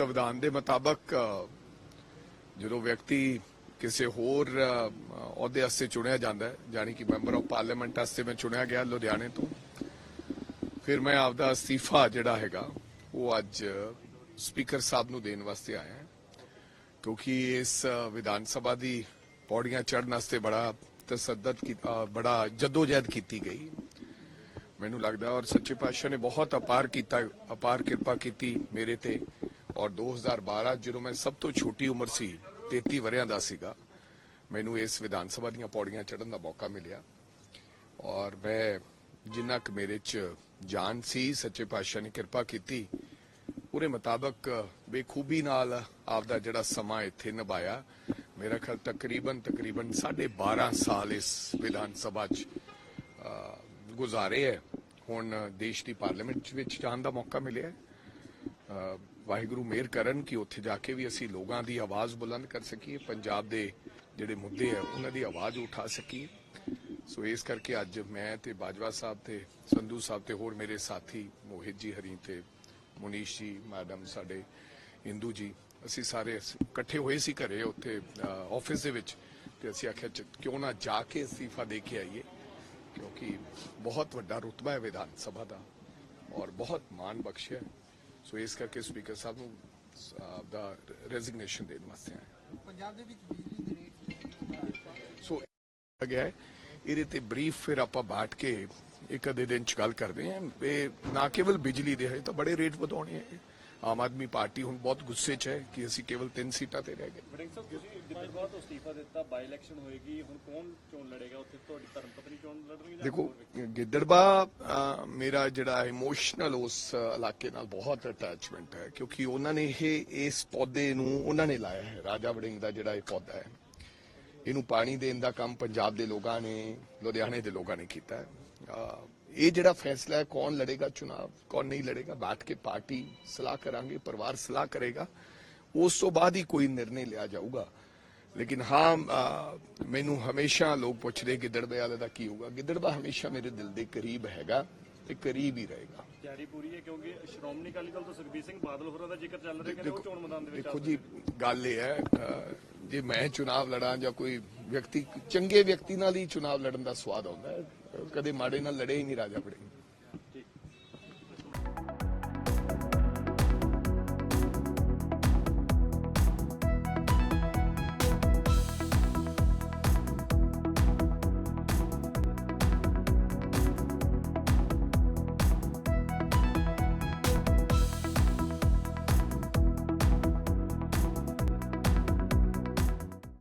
ਸੰਵਿਧਾਨ ਦੇ ਮੁਤਾਬਕ ਜਦੋਂ ਵਿਅਕਤੀ ਕਿਸੇ ਹੋਰ ਅਹੁਦੇ ਵਾਸਤੇ ਚੁਣਿਆ ਜਾਂਦਾ ਹੈ ਜਾਨੀ ਕਿ ਮੈਂਬਰ ਆਫ ਪਾਰਲੀਮੈਂਟ ਵਾਸਤੇ ਮੈਂ ਚੁਣਿਆ ਗਿਆ ਲੁਧਿਆਣੇ ਤੋਂ, ਫਿਰ ਮੈਂ ਆਪਦਾ ਅਸਤੀਫਾ ਜਿਹੜਾ ਹੈਗਾ, ਉਹ ਅੱਜ ਸਪੀਕਰ ਸਾਹਿਬ ਨੂੰ ਦੇਣ ਵਾਸਤੇ ਆਇਆ ਹਾਂ, ਕਿਉਂਕਿ ਇਸ ਵਿਧਾਨ ਸਭਾ ਦੀ ਪੌੜੀਆਂ ਚੜ੍ਹਨ ਵਾਸਤੇ ਬੜਾ ਤਸੱਦਦ ਕੀਤਾ ਬੜਾ ਜਦੋਜਹਿਦ ਕੀਤੀ ਗਈ। ਮੈਨੂੰ ਲੱਗਦਾ ਔਰ ਸੱਚੇ ਪਾਤਸ਼ਾਹ ਨੇ ਬਹੁਤ ਅਪਾਰ ਕੀਤਾ, ਅਪਾਰ ਕਿਰਪਾ ਕੀਤੀ ਮੇਰੇ ਤੇ। ਔਰ 2012 ਜਦੋਂ ਮੈਂ ਸਭ ਤੋਂ ਛੋਟੀ ਉਮਰ ਸੀ 33 ਵਰਿਆਂ ਦਾ ਸੀਗਾ, ਮੈਨੂੰ ਇਸ ਵਿਧਾਨ ਸਭਾ ਦੀਆਂ ਪੌੜੀਆਂ ਚੜਨ ਦਾ ਮੌਕਾ ਮਿਲਿਆ। ਔਰ ਮੈਂ ਜਿੰਨਾ ਕੁ ਮੇਰੇ ਚ ਜਾਨ ਸੀ, ਸੱਚੇ ਪਾਤਸ਼ਾਹ ਨੇ ਕਿਰਪਾ ਕੀਤੀ, ਉਹਦੇ ਮੁਤਾਬਕ ਬੇਖੂਬੀ ਨਾਲ ਆਪਦਾ ਜਿਹੜਾ ਸਮਾਂ ਇੱਥੇ ਨਿਭਾਇਆ। ਮੇਰਾ ਖਿਆਲ ਤਕਰੀਬਨ ਤਕਰੀਬਨ 12.5 ਸਾਲ ਇਸ ਵਿਧਾਨ ਸਭਾ ਚ ਗੁਜ਼ਾਰੇ ਹੈ। ਹੁਣ ਦੇਸ਼ ਦੀ ਪਾਰਲੀਮੈਂਟ ਵਿੱਚ ਜਾਣ ਦਾ ਮੌਕਾ ਮਿਲਿਆ ਵਾਹਿਗੁਰੂ ਮਿਹਰ ਕਰਨ ਕਿ ਉੱਥੇ ਜਾ ਕੇ ਵੀ ਅਸੀਂ ਲੋਕਾਂ ਦੀ ਆਵਾਜ਼ ਬੁਲੰਦ ਕਰ ਸਕੀਏ, ਪੰਜਾਬ ਦੇ ਜਿਹੜੇ ਮੁੱਦੇ ਆ, ਉਹਨਾਂ ਦੀ ਆਵਾਜ਼ ਉਠਾ ਸਕੀਏ। ਸੋ ਇਸ ਕਰਕੇ ਅੱਜ ਮੈਂ ਤੇ ਬਾਜਵਾ ਸਾਹਿਬ ਤੇ ਸੰਧੂ ਸਾਹਿਬ ਤੇ ਹੋਰ ਮੇਰੇ ਸਾਥੀ ਮੋਹਿਤ ਜੀ ਹਰੀ ਤੇ ਮੁਨੀਸ਼ ਜੀ, ਮੈਡਮ ਸਾਡੇ, ਇੰਦੂ ਜੀ, ਅਸੀਂ ਸਾਰੇ ਇਕੱਠੇ ਹੋਏ ਸੀ ਘਰੇ ਉੱਥੇ ਆਫਿਸ ਦੇ ਵਿੱਚ ਤੇ ਅਸੀਂ ਆਖਿਆ ਚ- ਕਿਉਂ ਨਾ ਜਾ ਕੇ ਅਸਤੀਫਾ ਦੇ ਕੇ ਆਈਏ, ਕਿਉਂਕਿ ਬਹੁਤ ਵੱਡਾ ਰੁਤਬਾ ਹੈ ਵਿਧਾਨ ਸਭਾ ਦਾ ਔਰ ਬਹੁਤ ਮਾਣ ਬਖਸ਼ਿਆ। ਸੋ ਇਸ ਕਰਕੇ ਸਪੀਕਰ ਸਾਹਿਬ ਨੂੰ ਆਪਦਾ ਰੈਜ਼ਿਗਨੇਸ਼ਨ ਦੇਣ ਵਾਸਤੇ ਆਏ ਪੰਜਾਬ ਦੇ ਵਿੱਚ ਬਿਜਲੀ ਦੇ ਰੇਟ ਸੋ ਗਿਆ ਹੈ। ਇਹਦੇ ਤੇ ਬਰੀਫ ਫਿਰ ਆਪਾਂ ਬਾਟ ਕੇ ਇੱਕ ਅੱਧੇ ਦਿਨ ਚ ਗੱਲ ਕਰਦੇ ਹਾਂ। ਇਹ ਨਾ ਕੇਵਲ ਬਿਜਲੀ ਦੇ ਹੈ ਤਾਂ ਬੜੇ ਰੇਟ ਵਧਾਉਣੇ ਹੈ ਆਮ ਆਦਮੀ ਪਾਰਟੀ ਹੁਣ ਬਹੁਤ ਗੁੱਸੇ 'ਚ ਹੈ ਕਿ ਅਸੀਂ ਕੇਵਲ ਤਿੰਨ ਸੀਟਾਂ ਤੇ ਰਹਿ ਗਏ। ਵੜਿੰਗ ਸਾਹਿਬ ਤੁਸੀਂ ਤੋਂ ਅਸਤੀਫਾ ਦਿੱਤਾ ਬਾਈ ਇਲੈਕਸ਼ਨ ਹੋਏਗੀ ਹੁਣ ਕੌਣ ਚੋਣ ਲੜੇਗਾ? ਉੱਥੇ ਤੁਹਾਡੀ ਧਰਮ ਪਤਨੀ ਚੋਣ ਲੜਨਗੇ ਦੇਖੋ? ਗਿੱਦੜਬਾ ਮੇਰਾ ਜਿਹੜਾ ਇਮੋਸ਼ਨਲ ਉਸ ਇਲਾਕੇ ਨਾਲ ਬਹੁਤ ਅਟੈਚਮੈਂਟ ਹੈ ਕਿਉਂਕਿ ਉਹਨਾਂ ਨੇ ਇਹ ਇਸ ਪੌਦੇ ਨੂੰ ਉਹਨਾਂ ਨੇ ਲਾਇਆ ਹੈ। ਰਾਜਾ ਵੜਿੰਗ ਦਾ ਜਿਹੜਾ ਇਹ ਪੌਦਾ ਹੈ ਇਹਨੂੰ ਪਾਣੀ ਦੇਣ ਦਾ ਕੰਮ ਪੰਜਾਬ ਦੇ ਲੋਕਾਂ ਨੇ ਲੁਧਿਆਣੇ ਦੇ ਲੋਕਾਂ ਨੇ ਕੀਤਾ ਹੈ। ਇਹ ਜਿਹੜਾ ਫੈਸਲਾ ਹੈ ਕੌਣ ਲੜੇਗਾ ਚੁਣਾਵ ਕੌਣ ਨਹੀਂ ਲੜੇਗਾ ਬੈਠ ਕੇ ਪਾਰਟੀ ਸਲਾਹ ਕਰਾਂਗੇ ਪਰਿਵਾਰ ਸਲਾਹ ਕਰੇਗਾ ਉਸ ਤੋਂ ਬਾਅਦ ਹੀ ਕੋਈ ਨਿਰਣੇ ਲਿਆ ਜਾਊਗਾ। ਲੇਕਿਨ ਹਾਂ ਮੈਨੂੰ ਹਮੇਸ਼ਾ ਲੋਕ ਪੁੱਛਦੇ ਗਿੱਦੜਵੇ ਵਾਲੇ ਦਾ ਕੀ ਹੋਊਗਾ? ਗਿੱਦੜਵਾ ਹਮੇਸ਼ਾ ਮੇਰੇ ਦਿਲ ਦੇ ਕਰੀਬ ਹੈਗਾ ਤੇ ਕਰੀਬ ਹੀ ਰਹੇਗਾ। ਤਿਆਰੀ ਪੂਰੀ ਹੈ ਕਿਉਂਕਿ ਸ਼੍ਰੋਮਣੀ ਅਕਾਲੀ ਦਲ ਤੋਂ ਸੁਖਬੀਰ ਸਿੰਘ ਬਾਦਲ ਹੋਰਾਂ ਦਾ ਜ਼ਿਕਰ ਚੱਲ ਰਿਹਾ ਕਹਿੰਦੇ ਉਹ ਚੋਣ ਮੈਦਾਨ ਦੇ ਵਿੱਚ ਦੇਖੋ ਜੀ ਗੱਲ ਇਹ ਹੈ ਜੇ ਮੈਂ ਚੁਣਾਵ ਲੜਾਂ ਜਾਂ ਕੋਈ ਵਿਅਕਤੀ ਚੰਗੇ ਵਿਅਕਤੀ ਨਾਲ ਹੀ ਚੁਣਾਵ ਲੜਨ ਦਾ ਸਵਾਦ ਆਉਂਦਾ ਹੈ ਕਦੇ ਮਾੜੇ ਨਾਲ ਲੜੇ ਹੀ ਨਹੀਂ ਰਾਜਾ ਬੜੇ